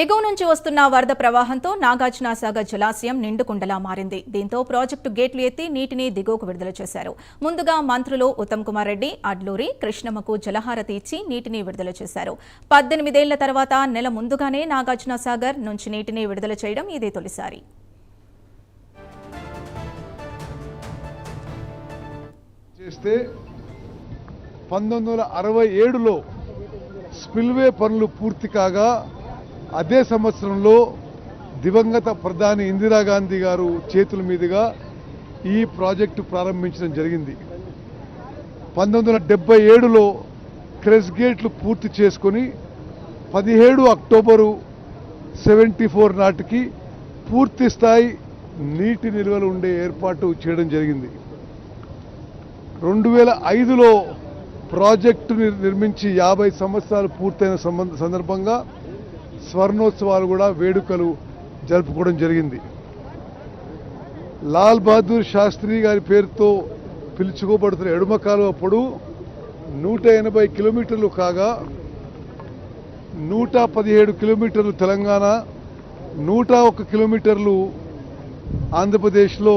ఎగువ నుంచి వస్తున్న వరద ప్రవాహంతో నాగార్జున సాగర్ జలాశయం నిండుకుండలా మారింది. దీంతో ప్రాజెక్టు గేట్లు ఎత్తి నీటిని దిగువకు విడుదల చేశారు. ముందుగా మంత్రులు ఉత్తమ్ కుమార్ రెడ్డి అడ్లూరి కృష్ణమ్మకు జలహారతి ఇచ్చి నీటిని విడుదల చేశారు. పద్దెనిమిదేళ్ళ తర్వాత నెల ముందుగానే నాగార్జున సాగర్ నుంచి నీటిని విడుదల చేయడం ఇదే తొలిసారి. చేస్తే పంతొమ్మిది వందల అరవై ఏడులో స్పిల్వే పనులు పూర్తి కాగా అదే సంవత్సరంలో దివంగత ప్రధాని ఇందిరాగాంధీ గారు చేతుల మీదుగా ఈ ప్రాజెక్టు ప్రారంభించడం జరిగింది. పంతొమ్మిది వందల డెబ్బై ఏడులో క్రెస్ గేట్లు పూర్తి చేసుకొని పదిహేడు అక్టోబరు సెవెంటీ ఫోర్ నాటికి పూర్తి స్థాయి నీటి నిల్వలు ఉండే ఏర్పాటు చేయడం జరిగింది. రెండు వేల ఐదులో ప్రాజెక్టు నిర్మించి యాభై సంవత్సరాలు పూర్తయిన సంబంధ సందర్భంగా స్వర్ణోత్సవాలు కూడా వేడుకలు జరుపుకోవడం జరిగింది. లాల్ బహదూర్ శాస్త్రి గారి పేరుతో పిలుచుకోబడుతున్న ఎడమ కాలువ పొడవు నూట ఎనభై కిలోమీటర్లు కాగా నూట పదిహేడు కిలోమీటర్లు తెలంగాణ నూట ఒక కిలోమీటర్లు ఆంధ్రప్రదేశ్లో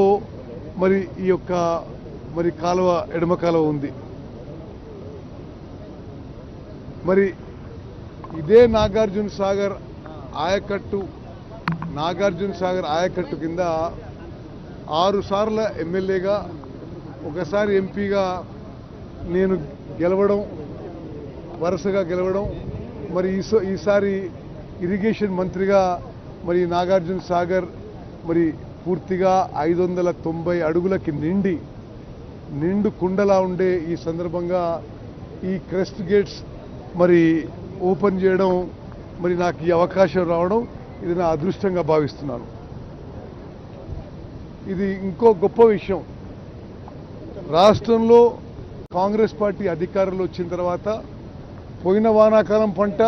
మరి ఈ యొక్క మరి కాలువ ఎడమ కాలువ ఉంది. మరి ఇదే నాగార్జున సాగర్ ఆయకట్టు నాగార్జున సాగర్ ఆయకట్టు కింద ఆరుసార్ల ఎమ్మెల్యేగా ఒకసారి ఎంపీగా నేను గెలవడం వరుసగా గెలవడం మరి ఈసారి ఇరిగేషన్ మంత్రిగా మరి నాగార్జున సాగర్ మరి పూర్తిగా ఐదు వందల తొంభై అడుగులకి నిండి నిండు కుండలా ఉండే ఈ సందర్భంగా ఈ క్రెస్ట్ గేట్స్ మరి ఓపెన్ చేయడం మరి నాకు ఈ అవకాశం రావడం ఇది నా అదృష్టంగా భావిస్తున్నాను. ఇది ఇంకో గొప్ప విషయం. రాష్ట్రంలో కాంగ్రెస్ పార్టీ అధికారంలో వచ్చిన తర్వాత పోయిన వానాకాలం పంట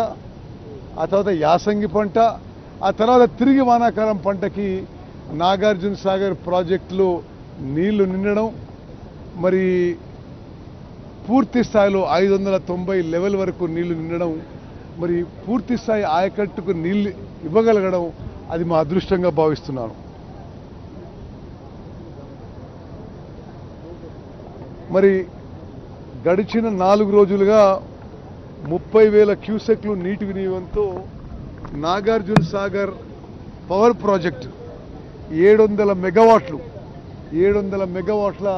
ఆ తర్వాత యాసంగి పంట ఆ తర్వాత తిరిగి వానాకాలం పంటకి నాగార్జున సాగర్ ప్రాజెక్టులో నీళ్ళు నిండడం మరి పూర్తి స్థాయిలో ఐదు వందల తొంభై లెవెల్ వరకు నీళ్ళు నిండడం మరి పూర్తి స్థాయి ఆయకట్టుకు నీళ్ళు ఇవ్వగలగడం అది మా అదృష్టంగా భావిస్తున్నాను. మరి గడిచిన నాలుగు రోజులుగా ముప్పై వేల క్యూసెక్లు నీటి వినియోగంతో నాగార్జున సాగర్ పవర్ ప్రాజెక్టు ఏడు వందల మెగావాట్లు ఏడు వందల మెగావాట్ల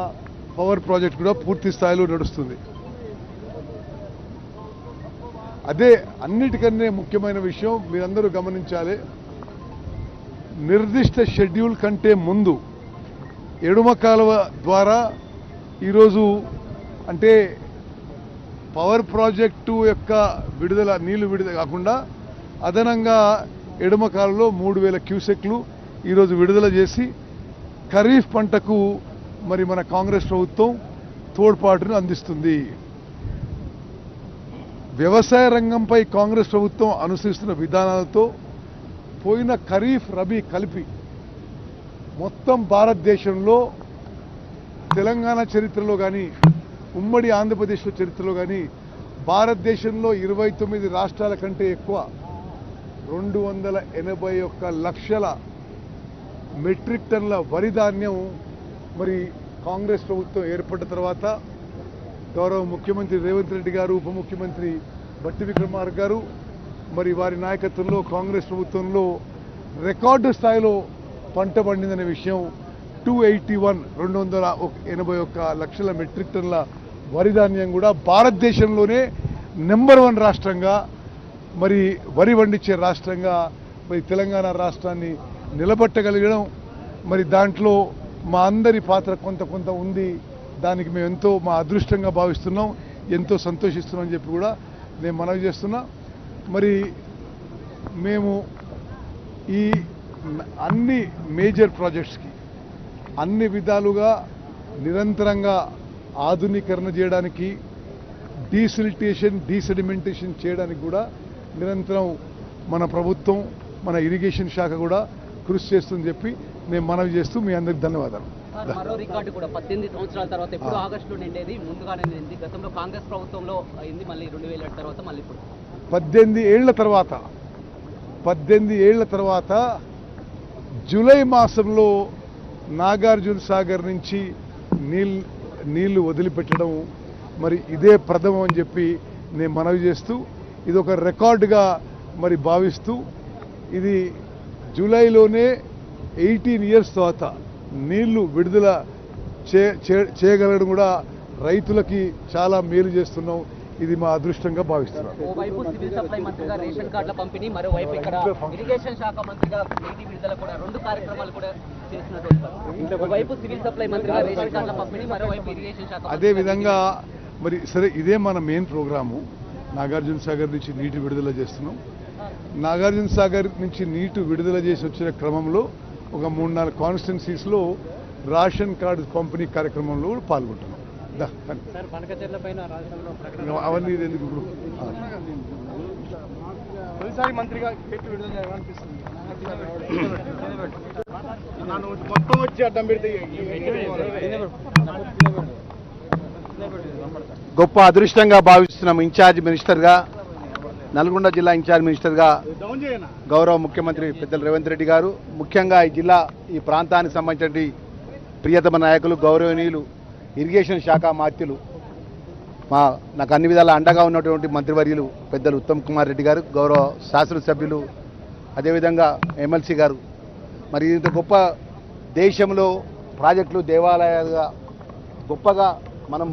పవర్ ప్రాజెక్ట్ కూడా పూర్తి స్థాయిలో నడుస్తుంది. అదే అన్నిటికన్నా ముఖ్యమైన విషయం మీరందరూ గమనించాలి. నిర్దిష్ట షెడ్యూల్ కంటే ముందు ఎడుమ కాలువ ద్వారా ఈరోజు అంటే పవర్ ప్రాజెక్టు యొక్క విడుదల నీళ్ళు విడుదల కాకుండా అదనంగా ఎడుమ కాలంలో మూడు వేల క్యూసెక్లు ఈరోజు విడుదల చేసి ఖరీఫ్ పంటకు మరి మన కాంగ్రెస్ ప్రభుత్వం తోడ్పాటును అందిస్తుంది. వ్యవసాయ రంగంపై కాంగ్రెస్ ప్రభుత్వం అనుసరిస్తున్న విధానాలతో పోయిన ఖరీఫ్ రబీ కలిపి మొత్తం భారతదేశంలో తెలంగాణ చరిత్రలో కానీ ఉమ్మడి ఆంధ్రప్రదేశ్లో చరిత్రలో కానీ భారతదేశంలో ఇరవై తొమ్మిది రాష్ట్రాల కంటే ఎక్కువ రెండు వందల ఎనభై ఒక్క లక్షల మెట్రిక్ టన్ల వరి ధాన్యం మరి కాంగ్రెస్ ప్రభుత్వం ఏర్పడ్డ తర్వాత గౌరవ ముఖ్యమంత్రి రేవంత్ రెడ్డి గారు ఉప ముఖ్యమంత్రి బట్టి విక్రమార్క గారు మరి వారి నాయకత్వంలో కాంగ్రెస్ ప్రభుత్వంలో రికార్డు స్థాయిలో పంట పండిందనే విషయం టూ ఎయిటీ వన్ రెండు వందల ఎనభై ఒక్క లక్షల మెట్రిక్ టన్ల వరి ధాన్యం కూడా భారతదేశంలోనే నెంబర్ వన్ రాష్ట్రంగా మరి వరి పండించే రాష్ట్రంగా మరి తెలంగాణ రాష్ట్రాన్ని నిలబెట్టగలిగడం మరి దాంట్లో మా అందరి పాత్ర కొంత కొంత ఉంది. దానికి మేము ఎంతో మా అదృష్టంగా భావిస్తున్నాం ఎంతో సంతోషిస్తున్నాం అని చెప్పి కూడా నేను మనవి చేస్తున్నా. మరి మేము ఈ అన్ని మేజర్ ప్రాజెక్ట్స్కి అన్ని విధాలుగా నిరంతరంగా ఆధునీకరణ చేయడానికి డీసిలిటేషన్ డీసెడిమెంటేషన్ చేయడానికి కూడా నిరంతరం మన ప్రభుత్వం మన ఇరిగేషన్ శాఖ కూడా కృషి చేస్తుందని చెప్పి నేను మనవి చేస్తూ మీ అందరికి ధన్యవాదాలు. మరో రికార్డు కూడా పద్దెనిమిది సంవత్సరాల తర్వాత ఎప్పుడు ఆగస్టులో నిండేది ముందుగానే నిండింది. గతంలో కాంగ్రెస్ ప్రభుత్వంలో అయింది మళ్ళీ రెండు వేల తర్వాత మళ్ళీ ఇప్పుడు. పద్దెనిమిది ఏళ్ళ తర్వాత పద్దెనిమిది ఏళ్ళ తర్వాత జూలై మాసంలో నాగార్జున సాగర్ నుంచి నీళ్ళు నీళ్ళు వదిలిపెట్టడం మరి ఇదే ప్రథమం అని చెప్పి నేను మనవి చేస్తూ ఇది ఒక రికార్డుగా మరి భావిస్తూ ఇది జూలైలోనే ఎయిటీన్ ఇయర్స్ తర్వాత నీళ్ళు విడుదల చే చే- చేయగలగడం కూడా రైతులకి చాలా మేలు చేస్తున్నాం. ఇది మా అదృష్టంగా భావిస్తున్నాం. ఓవైపు సివిల్ సప్లై మంత్రిగా రేషన్ కార్డుల పంపిణీ మరోవైపు ఇక్కడ ఇరిగేషన్ శాఖ మంత్రిగా నీటి విడుదల కూడా రెండు కార్యక్రమాలు కూడా చేసినటువంటి పరిస్థితి. ఓవైపు సివిల్ సప్లై మంత్రిగా రేషన్ కార్డుల పంపిణీ మరోవైపు ఇరిగేషన్ శాఖ అదే మంత్రిగా విధంగా మరి సరే ఇదే మన మెయిన్ ప్రోగ్రాము నాగార్జున సాగర్ నుంచి నీటి విడుదల చేస్తున్నాం. నాగార్జున సాగర్ నుంచి నీటి విడుదల చేసి వచ్చిన క్రమంలో ఒక మూడు నాలుగు కాన్స్టిట్యున్సీస్లో రేషన్ కార్డు పంపిణీ కార్యక్రమంలో పాల్గొంటున్నాం అవన్నీ ఎందుకు ఇప్పుడు ఆ. తొలిసారి మంత్రిగా పెట్టి విడుదల చేయాలనిపిస్తుంది నన్ను మొత్తం వచ్చి అడ్డం పెడితే గొప్ప అదృష్టంగా భావిస్తున్నాం ఇన్ఛార్జ్ మినిస్టర్గా నల్గొండ జిల్లా ఇన్ఛార్జ్ మినిస్టర్గా గౌరవ ముఖ్యమంత్రి పెద్దలు రేవంత్ రెడ్డి గారు ముఖ్యంగా ఈ జిల్లా ఈ ప్రాంతానికి సంబంధించిన ప్రియతమ నాయకులు గౌరవనీయులు ఇరిగేషన్ శాఖ మాత్యులు మా నాకు అన్ని విధాల అండగా ఉన్నటువంటి మంత్రివర్యులు పెద్దలు ఉత్తమ్ కుమార్ రెడ్డి గారు గౌరవ శాసనసభ్యులు అదేవిధంగా ఎమ్మెల్సీ గారు. మరి ఇంత గొప్ప దేశంలో ప్రాజెక్టులు దేవాలయాలుగా గొప్పగా మనం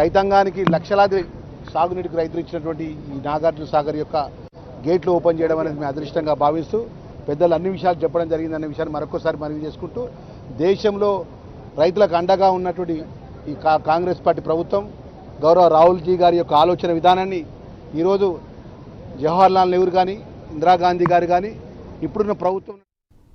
రైతాంగానికి లక్షలాది సాగునీటికి రైతులు ఇచ్చినటువంటి ఈ నాగార్జున సాగర్ యొక్క గేట్లు ఓపెన్ చేయడం అనేది మేము అదృష్టంగా భావిస్తూ పెద్దలు అన్ని విషయాలు చెప్పడం జరిగింది అనే విషయాన్ని మరొకసారి మనవి చేసుకుంటూ దేశంలో రైతులకు అండగా ఉన్నటువంటి ఈ కా కాంగ్రెస్ పార్టీ ప్రభుత్వం గౌరవ రాహుల్జీ గారి యొక్క ఆలోచన విధానాన్ని ఈరోజు జవహర్లాల్ నెహ్రూ కానీ ఇందిరాగాంధీ గారు కానీ ఇప్పుడున్న ప్రభుత్వం